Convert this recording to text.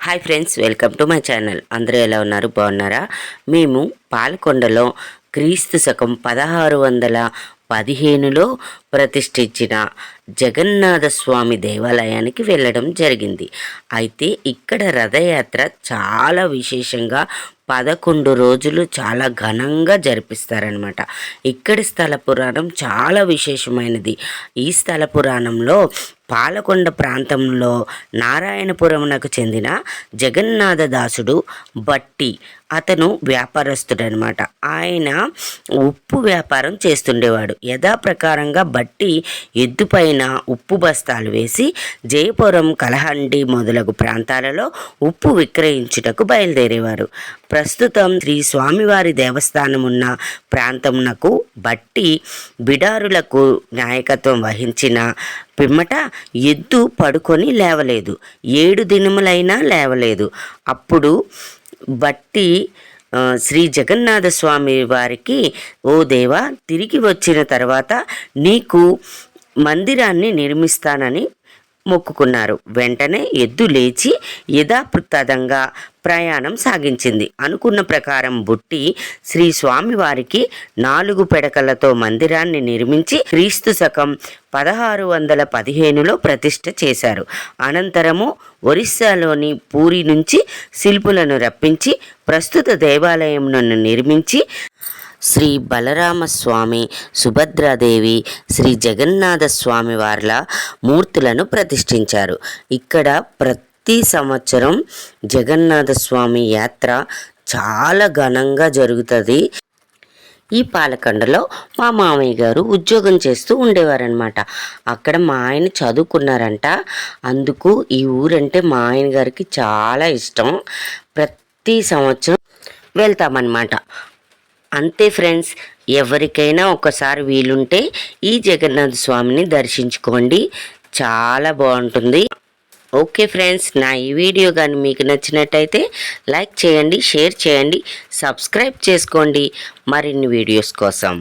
Hi friends welcome to my channel అందరూ ఎలా ఉన్నారు? బాగున్నారా? మేము పాలకొండలో క్రీస్తు శకం పదహారు వందల పదిహేనులో ప్రతిష్ఠించిన జగన్నాథ స్వామి దేవాలయానికి వెళ్ళడం జరిగింది. అయితే ఇక్కడ రథయాత్ర చాలా విశేషంగా పదకొండు రోజులు చాలా ఘనంగా జరిపిస్తారనమాట ఇక్కడి స్థల పురాణం చాలా విశేషమైనది. ఈ స్థల పురాణంలో పాలకొండ ప్రాంతంలో నారాయణపురమునకు చెందిన జగన్నాథ దాసుడు బట్టి అతను వ్యాపారస్తుడనమాట. ఆయన ఉప్పు వ్యాపారం చేస్తుండేవాడు. యథాప్రకారంగా బట్టి ఎద్దుపైన ఉప్పు బస్తాలు వేసి జయపురం కలహండి మొదలగు ప్రాంతాలలో ఉప్పు విక్రయించుటకు బయలుదేరేవారు. ప్రస్తుతం శ్రీ స్వామివారి దేవస్థానం ఉన్న ప్రాంతమునకు బట్టి బిడారులకు నాయకత్వం వహించిన పిమ్మట ఎద్దు పడుకొని లేవలేదు. ఏడు దినములైనా లేవలేదు. అప్పుడు బట్టి శ్రీ జగన్నాథ స్వామి వారికి ఓ దేవా తిరిగి వచ్చిన తర్వాత నీకు మందిరాన్ని నిర్మిస్తానని మొక్కుకున్నారు. వెంటనే ఎద్దు లేచి యథాప్రతదంగా ప్రయాణం సాగించింది. అనుకున్న ప్రకారం బుట్టి శ్రీ స్వామివారికి నాలుగు పెడకలతో మందిరాన్ని నిర్మించి క్రీస్తు శకం పదహారు వందల పదిహేనులో ప్రతిష్ట చేశారు. అనంతరము ఒరిస్సాలోని పూరి నుంచి శిల్పులను రప్పించి ప్రస్తుత దేవాలయంను నిర్మించి శ్రీ బలరామస్వామి సుభద్రాదేవి శ్రీ జగన్నాథ స్వామి వార్ల మూర్తులను ప్రతిష్ఠించారు. ఇక్కడ ప్రతి సంవత్సరం జగన్నాథ స్వామి యాత్ర చాలా ఘనంగా జరుగుతుంది. ఈ పాలకొండలో మా మామయ్య గారు ఉద్యోగం చేస్తూ ఉండేవారనమాట అక్కడ మా ఆయన చదువుకున్నారంట. అందుకు ఈ ఊరంటే మా ఆయన గారికి చాలా ఇష్టం. ప్రతి సంవత్సరం వెళ్తామన్నమాట. అంతే ఫ్రెండ్స్ ఎవరికైనా ఒకసారి వీలుంటే ఈ జగన్నాథ స్వామిని దర్శించుకోండి. చాలా బాగుంటుంది. ఓకే ఫ్రెండ్స్ నా ఈ వీడియో కానీ మీకు నచ్చినట్టయితే లైక్ చేయండి షేర్ చేయండి సబ్స్క్రైబ్ చేసుకోండి. మరిన్ని వీడియోస్ కోసం.